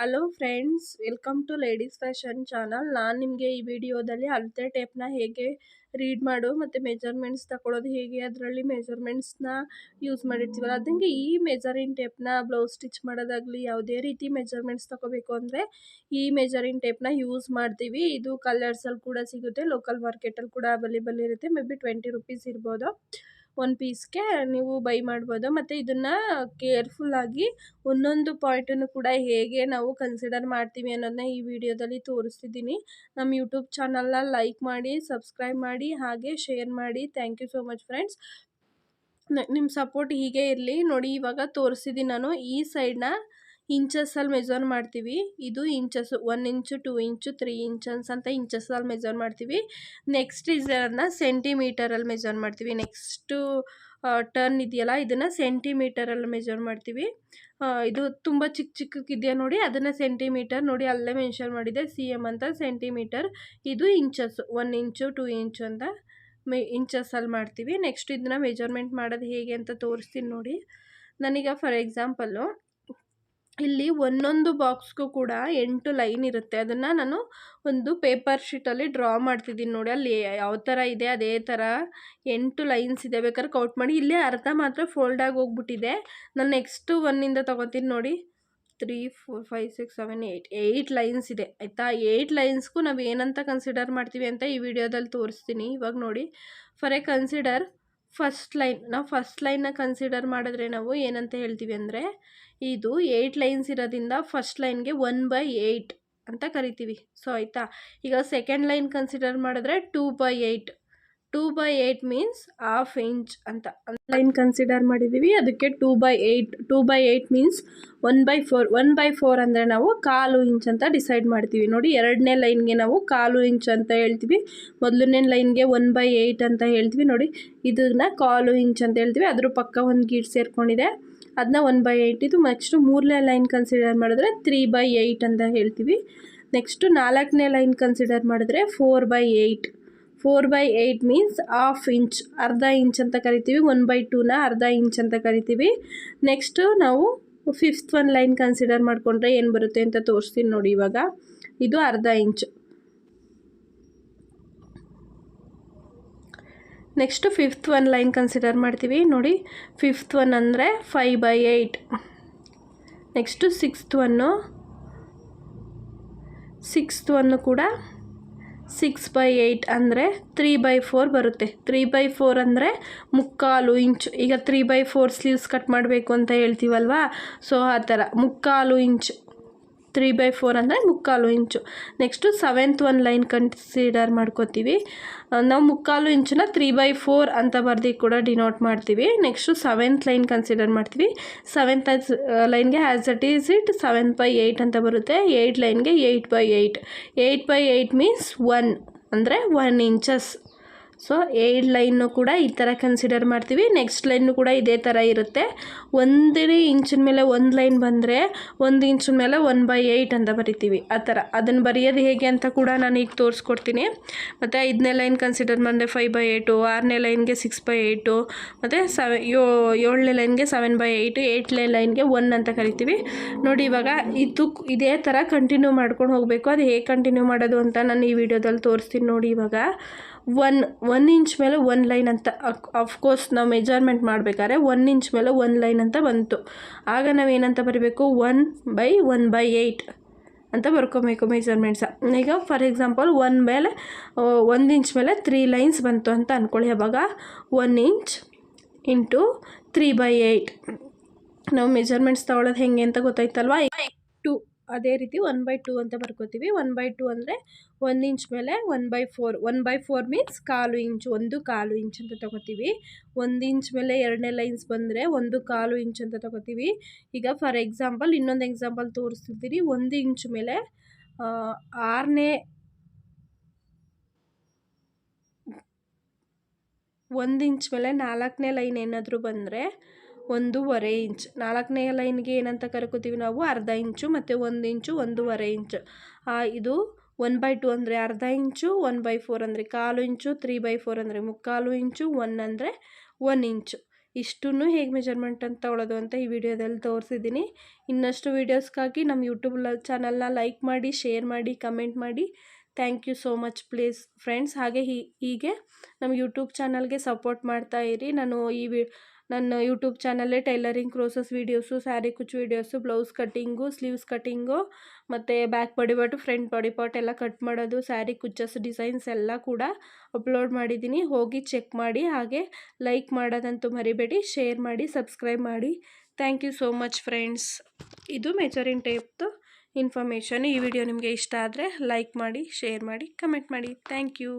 Hello friends welcome to ladies fashion channel ನಾನು ನಿಮಗೆ ಈ ವಿಡಿಯೋದಲ್ಲಿ ಅಳತೆ ಟೇಪ್ನ ಹೇಗೆ ರೀಡ್ ಮಾಡು ಮತ್ತು ಮೆಜರ್ಮೆಂಟ್ಸ್ ತಗೊಳ್ಳೋದು ಹೇಗೆ, ಅದರಲ್ಲಿ ಮೆಜರ್ಮೆಂಟ್ಸ್ನ ಯೂಸ್ ಮಾಡಿರ್ತೀವಲ್ಲ ಅದಂಗೆ ಈ ಮೆಜರಿಂಗ್ ಟೇಪ್ನ ಬ್ಲೌಸ್ ಸ್ಟಿಚ್ ಮಾಡೋದಾಗಲಿ, ಯಾವುದೇ ರೀತಿ ಮೆಜರ್ಮೆಂಟ್ಸ್ ತಗೋಬೇಕು ಅಂದರೆ ಈ ಮೆಜರಿಂಗ್ ಟೇಪ್ನ ಯೂಸ್ ಮಾಡ್ತೀವಿ. ಇದು ಕಲರ್ಸಲ್ಲಿ ಕೂಡ ಸಿಗುತ್ತೆ ಲೋಕಲ್ ಮಾರ್ಕೆಟಲ್ಲಿ ಕೂಡ ಅವೈಲೇಬಲ್ ಇರುತ್ತೆ. ಮೇ ಬಿ ಟ್ವೆಂಟಿ ರುಪೀಸ್ ಇರ್ಬೋದು. ಒಂದು ಪೀಸ್ಗೆ ನೀವು ಬೈ ಮಾಡ್ಬೋದು. ಮತ್ತು ಇದನ್ನು ಕೇರ್ಫುಲ್ಲಾಗಿ ಒಂದೊಂದು ಪಾಯಿಂಟನ್ನು ಕೂಡ ಹೇಗೆ ನಾವು ಕನ್ಸಿಡರ್ ಮಾಡ್ತೀವಿ ಅನ್ನೋದನ್ನ ಈ ವಿಡಿಯೋದಲ್ಲಿ ತೋರಿಸ್ತಿದ್ದೀನಿ. ನಮ್ಮ ಯೂಟ್ಯೂಬ್ ಚಾನಲ್ನ ಲೈಕ್ ಮಾಡಿ ಸಬ್ಸ್ಕ್ರೈಬ್ ಮಾಡಿ, ಹಾಗೆ ಶೇರ್ ಮಾಡಿ. Thank you so much friends ನಿಮ್ಮ ಸಪೋರ್ಟ್ ಹೀಗೆ ಇರಲಿ. ನೋಡಿ ಇವಾಗ ತೋರಿಸಿದ್ದೀನಿ ನಾನು ಈ ಸೈಡ್ನ ಇಂಚಸ್ಸಲ್ಲಿ ಮೆಜರ್ ಮಾಡ್ತೀವಿ. ಇದು inches one inch two inch three inches ಅಂತ ಇಂಚಸ್ಸಲ್ಲಿ ಮೆಜರ್ ಮಾಡ್ತೀವಿ. ನೆಕ್ಸ್ಟ್ ಇದನ್ನು ಸೆಂಟಿಮೀಟರಲ್ಲಿ ಮೆಜರ್ ಮಾಡ್ತೀವಿ. ನೆಕ್ಸ್ಟು ಟರ್ನ್ ಇದೆಯಲ್ಲ, ಇದನ್ನು ಸೆಂಟಿಮೀಟರಲ್ಲಿ ಮೆಜರ್ ಮಾಡ್ತೀವಿ. ಇದು ತುಂಬ ಚಿಕ್ಕ ಚಿಕ್ಕಕ್ಕಿದೆಯಾ ನೋಡಿ. ಅದನ್ನು ಸೆಂಟಿಮೀಟರ್ ನೋಡಿ ಅಲ್ಲೇ ಮೆನ್ಷನ್ ಮಾಡಿದೆ. ಸಿ ಎಂ ಅಂತ ಸೆಂಟಿಮೀಟರ್ ಇದು inches one inch two inch ಅಂತ ಮೆ ಇಂಚಸ್ಸಲ್ಲಿ ಮಾಡ್ತೀವಿ. ನೆಕ್ಸ್ಟ್ ಇದನ್ನ ಮೆಜರ್ಮೆಂಟ್ ಮಾಡೋದು ಹೇಗೆ ಅಂತ ತೋರಿಸ್ತೀನಿ ನೋಡಿ. ನನಗೆ ಫಾರ್ ಎಕ್ಸಾಂಪಲ್ಲು ಇಲ್ಲಿ ಒಂದೊಂದು ಬಾಕ್ಸ್ಗೂ ಕೂಡ ಎಂಟು ಲೈನ್ ಇರುತ್ತೆ. ಅದನ್ನು ನಾನು ಒಂದು ಪೇಪರ್ ಶೀಟಲ್ಲಿ ಡ್ರಾ ಮಾಡ್ತಿದ್ದೀನಿ ನೋಡಿ. ಅಲ್ಲಿ ಯಾವ ಥರ ಇದೆ, ಅದೇ ಥರ ಎಂಟು ಲೈನ್ಸ್ ಇದೆ. ಬೇಕಾದ್ರೆ ಕೌಟ್ ಮಾಡಿ. ಇಲ್ಲೇ ಅರ್ಧ ಮಾತ್ರ ಫೋಲ್ಡಾಗಿ ಹೋಗ್ಬಿಟ್ಟಿದೆ. ನಾನು ನೆಕ್ಸ್ಟು ಒನ್ನಿಂದ ತೊಗೋತೀನಿ ನೋಡಿ. Three four five six seven eight eight lines ಇದೆ. ಆಯಿತಾ? ಏಯ್ಟ್ ಲೈನ್ಸ್ಗೂ ನಾವು ಏನಂತ ಕನ್ಸಿಡರ್ ಮಾಡ್ತೀವಿ ಅಂತ ಈ ವಿಡಿಯೋದಲ್ಲಿ ತೋರಿಸ್ತೀನಿ. ಇವಾಗ ನೋಡಿ. For A consider first line, ನಾವು ಫಸ್ಟ್ ಲೈನ್ನ ಕನ್ಸಿಡರ್ ಮಾಡಿದ್ರೆ ನಾವು ಏನಂತ ಹೇಳ್ತೀವಿ ಅಂದರೆ, ಇದು ಏಯ್ಟ್ ಲೈನ್ಸ್ ಇರೋದ್ರಿಂದ ಫಸ್ಟ್ ಲೈನ್ಗೆ ಒನ್ ಬೈ ಏಯ್ಟ್ ಅಂತ ಕರಿತೀವಿ. ಸೊ ಆಯಿತಾ? ಈಗ ಸೆಕೆಂಡ್ ಲೈನ್ ಕನ್ಸಿಡರ್ ಮಾಡಿದ್ರೆ two by eight two by eight means half inch ಅಂತ ಲೈನ್ ಕನ್ಸಿಡರ್ ಮಾಡಿದ್ದೀವಿ. ಅದಕ್ಕೆ two by eight two by eight means one by four one by four ಅಂದರೆ ನಾವು ಕಾಲು ಇಂಚ್ ಅಂತ ಡಿಸೈಡ್ ಮಾಡ್ತೀವಿ. ನೋಡಿ ಎರಡನೇ ಲೈನ್ಗೆ ನಾವು ಕಾಲು ಇಂಚ್ ಅಂತ ಹೇಳ್ತೀವಿ. ಮೊದಲನೇ ಲೈನ್ಗೆ ಒನ್ ಬೈ ಏಯ್ಟ್ ಅಂತ ಹೇಳ್ತೀವಿ. ನೋಡಿ ಇದನ್ನ ಕಾಲು ಇಂಚ್ ಅಂತ ಹೇಳ್ತೀವಿ. ಅದ್ರ ಪಕ್ಕ ಒಂದು ಗೀಟ್ ಸೇರ್ಕೊಂಡಿದೆ. ಅದನ್ನ ಒನ್ ಬೈ ಏಯ್ಟ್ ಇದು ನೆಕ್ಸ್ಟು ಮೂರನೇ ಲೈನ್ ಕನ್ಸಿಡರ್ ಮಾಡಿದ್ರೆ ತ್ರೀ ಬೈ ಏಯ್ಟ್ ಅಂತ ಹೇಳ್ತೀವಿ. ನೆಕ್ಸ್ಟು ನಾಲ್ಕನೇ ಲೈನ್ ಕನ್ಸಿಡರ್ ಮಾಡಿದ್ರೆ four by eight four by eight means half inch ಅರ್ಧ ಇಂಚ್ ಅಂತ ಕರಿತೀವಿ. ಒನ್ ಬೈ ಟೂನ ಅರ್ಧ ಇಂಚ್ ಅಂತ ಕರಿತೀವಿ. ನೆಕ್ಸ್ಟು ನಾವು ಫಿಫ್ತ್ ಒನ್ ಲೈನ್ ಕನ್ಸಿಡರ್ ಮಾಡಿಕೊಂಡ್ರೆ ಏನು ಬರುತ್ತೆ ಅಂತ ತೋರಿಸ್ತೀನಿ ನೋಡಿ ಇವಾಗ. ಇದು ಅರ್ಧ inch next fifth one line consider ಮಾಡ್ತೀವಿ. ನೋಡಿ ಫಿಫ್ತ್ ಒನ್ ಅಂದರೆ five by eight next sixth one sixth one ಕೂಡ ಸಿಕ್ಸ್ ಬೈ ಏಯ್ಟ್ ಅಂದರೆ ತ್ರೀ ಬೈ ಫೋರ್ ಬರುತ್ತೆ. ತ್ರೀ ಬೈ ಫೋರ್ ಅಂದರೆ ಮುಕ್ಕಾಲು ಇಂಚು ಈಗ three by four sleeves cut ಮಾಡಬೇಕು ಅಂತ ಹೇಳ್ತೀವಲ್ವಾ? ಸೊ ಆ ಥರ. ಮುಕ್ಕಾಲು ಇಂಚು ತ್ರೀ ಬೈ ಫೋರ್ ಅಂದರೆ ಮುಕ್ಕಾಲು inch. Next seventh one line consider ಮಾಡ್ಕೋತೀವಿ. ನಾವು ಮುಕ್ಕಾಲು ಇಂಚನ್ನ ತ್ರೀ ಬೈ ಫೋರ್ ಅಂತ ಬರ್ದು ಕೂಡ ಡಿನೋಟ್ ಮಾಡ್ತೀವಿ. ನೆಕ್ಸ್ಟು ಸೆವೆಂತ್ ಲೈನ್ ಕನ್ಸಿಡರ್ ಮಾಡ್ತೀವಿ. ಸೆವೆಂತ್ ಲೈನ್ಗೆ as at is it seventh by eight ಅಂತ ಬರುತ್ತೆ. ಏಯ್ಟ್ ಲೈನ್ಗೆ eight by eight eight by eight means one ಅಂದರೆ ಒನ್ ಇಂಚಸ್ ಸೊ, ಏಡ್ ಲೈನ್ನು ಕೂಡ ಈ ಥರ ಕನ್ಸಿಡರ್ ಮಾಡ್ತೀವಿ. ನೆಕ್ಸ್ಟ್ ಲೈನು ಕೂಡ ಇದೇ ಥರ ಇರುತ್ತೆ. ಒಂದೇ ಇಂಚಿನ ಮೇಲೆ ಒಂದು ಲೈನ್ ಬಂದರೆ, ಒಂದು ಇಂಚಿನ ಮೇಲೆ ಒನ್ ಬೈ ಏಯ್ಟ್ ಅಂತ ಬರಿತೀವಿ. ಆ ಥರ ಅದನ್ನು ಬರೆಯೋದು ಹೇಗೆ ಅಂತ ಕೂಡ ನಾನು ಈಗ ತೋರಿಸ್ಕೊಡ್ತೀನಿ. ಮತ್ತು ಐದನೇ ಲೈನ್ ಕನ್ಸಿಡರ್ ಮಾಡಿದ್ರೆ ಫೈವ್ ಬೈ ಏಯ್ಟು ಆರನೇ ಲೈನ್ಗೆ ಸಿಕ್ಸ್ ಬೈ ಏಯ್ಟು ಮತ್ತು ಸವೆ, ಯೋ, ಏಳನೇ ಲೈನ್ಗೆ ಸೆವೆನ್ ಬೈ ಏಯ್ಟು ಏಯ್ಟ್ನೇ ಲೈನ್ಗೆ ಒನ್ ಅಂತ ಕರಿತೀವಿ. ನೋಡಿ, ಇವಾಗ ಇದು ಇದೇ ಥರ ಕಂಟಿನ್ಯೂ ಮಾಡ್ಕೊಂಡು ಹೋಗಬೇಕು. ಅದು ಹೇಗೆ ಕಂಟಿನ್ಯೂ ಮಾಡೋದು ಅಂತ ನಾನು ಈ ವಿಡಿಯೋದಲ್ಲಿ ತೋರಿಸ್ತೀನಿ ನೋಡಿ ಇವಾಗ. ಒನ್ ಒನ್ ಇಂಚ್ ಮೇಲೆ ಒನ್ ಲೈನ್ ಅಂತ ಅಫ್ಕೋರ್ಸ್ ನಾವು ಮೆಜರ್ಮೆಂಟ್ ಮಾಡಬೇಕಾದ್ರೆ ಒನ್ ಇಂಚ್ ಮೇಲೆ ಒನ್ ಲೈನ್ ಅಂತ ಬಂತು. ಆಗ ನಾವು ಏನಂತ ಬರೀಬೇಕು? One by one by eight ಅಂತ ಬರ್ಕೊಬೇಕು ಮೆಜರ್ಮೆಂಟ್ಸ ಈಗ ಫಾರ್ ಎಕ್ಸಾಂಪಲ್ ಒನ್ ಮೇಲೆ ಒಂದು ಇಂಚ್ ಮೇಲೆ ತ್ರೀ ಲೈನ್ಸ್ ಬಂತು ಅಂತ ಅಂದ್ಕೊಳ್ಳಿ ಅವಾಗ one inch into three by eight ನಾವು ಮೆಜರ್ಮೆಂಟ್ಸ್ ತೊಗೊಳೋದು ಹೆಂಗೆ ಅಂತ ಗೊತ್ತಾಯ್ತಲ್ವಾ? ಅದೇ ರೀತಿ ಒನ್ ಬೈ ಟೂ ಅಂತ ಬರ್ಕೋತೀವಿ. ಒನ್ ಬೈ ಟೂ ಅಂದರೆ ಒಂದು ಇಂಚ್ ಮೇಲೆ one by four one by four means call inch ಒಂದು ಕಾಲು ಇಂಚ್ ಅಂತ ತೊಗೋತೀವಿ. ಒಂದು ಇಂಚ್ ಮೇಲೆ ಎರಡನೇ ಲೈನ್ಸ್ ಬಂದರೆ ಒಂದು ಕಾಲು ಇಂಚ್ ಅಂತ ತೊಗೋತೀವಿ. ಈಗ ಫಾರ್ ಎಕ್ಸಾಂಪಲ್ ಇನ್ನೊಂದು ಎಕ್ಸಾಂಪಲ್ ತೋರಿಸ್ತಿದ್ದೀರಿ ಒಂದು ಇಂಚ್ ಮೇಲೆ ಆರನೇ ಒಂದು ಇಂಚ್ ಮೇಲೆ ನಾಲ್ಕನೇ ಲೈನ್ ಏನಾದರೂ ಬಂದರೆ ಒಂದೂವರೆ ಇಂಚ್. ನಾಲ್ಕನೇ ಲೈನ್ಗೆ ಏನಂತ ಕರ್ಕೋತೀವಿ ನಾವು? ಅರ್ಧ ಇಂಚು ಮತ್ತು ಒಂದು ಇಂಚು ಒಂದೂವರೆ ಇಂಚ್. ಇದು ಒನ್ ಬೈ ಟು ಅಂದರೆ ಅರ್ಧ ಇಂಚು, ಒನ್ ಬೈ ಫೋರ್ ಅಂದರೆ ಕಾಲು ಇಂಚು, ತ್ರೀ ಬೈ ಫೋರ್ ಅಂದರೆ ಮುಕ್ಕಾಲು ಇಂಚು, ಒನ್ ಅಂದರೆ ಒನ್ ಇಂಚು. ಇಷ್ಟನ್ನು ಹೇಗೆ ಮೆಜರ್ಮೆಂಟ್ ಅಂತ ತೊಗೊಳೋದು ಅಂತ ಈ ವಿಡಿಯೋದಲ್ಲಿ ತೋರಿಸಿದ್ದೀನಿ. ಇನ್ನಷ್ಟು ವೀಡಿಯೋಸ್ಗಾಗಿ ನಮ್ಮ ಯೂಟ್ಯೂಬ್ ಚಾನಲ್ನ ಲೈಕ್ ಮಾಡಿ, ಶೇರ್ ಮಾಡಿ, ಕಮೆಂಟ್ ಮಾಡಿ. Thank you so much please friends. ಹಾಗೆ ಹೀಗೆ ನಮ್ಮ ಯೂಟ್ಯೂಬ್ ಚಾನಲ್ಗೆ ಸಪೋರ್ಟ್ ಮಾಡ್ತಾ ಇರಿ. ನಾನು ಈ ವಿ ನನ್ನ ಯೂಟ್ಯೂಬ್ ಚಾನಲ್ಲೇ ಟೈಲರಿಂಗ್ ಕ್ರೋಸಸ್ ವೀಡಿಯೋಸು, ಸ್ಯಾರಿ ಕುಚ್ videos, blouse cutting, sleeves cutting, ಮತ್ತು back body part front body part ಎಲ್ಲ ಕಟ್ ಮಾಡೋದು, ಸ್ಯಾರಿ ಕುಚ್ಚಸ್ ಡಿಸೈನ್ಸ್ ಎಲ್ಲ ಕೂಡ ಅಪ್ಲೋಡ್ ಮಾಡಿದ್ದೀನಿ. ಹೋಗಿ ಚೆಕ್ ಮಾಡಿ, ಹಾಗೆ ಲೈಕ್ ಮಾಡೋದಂತೂ ಮರಿಬೇಡಿ, ಶೇರ್ ಮಾಡಿ, ಸಬ್ಸ್ಕ್ರೈಬ್ ಮಾಡಿ. Thank you so much friends. ಇದು ಮೆಜರಿಂಗ್ ಟೇಪ್ದು ಇನ್ಫಾರ್ಮೇಷನ್. ಈ ವಿಡಿಯೋ ನಿಮಗೆ ಇಷ್ಟ ಆದರೆ ಲೈಕ್ ಮಾಡಿ, ಶೇರ್ ಮಾಡಿ, ಕಮೆಂಟ್ ಮಾಡಿ. Thank you.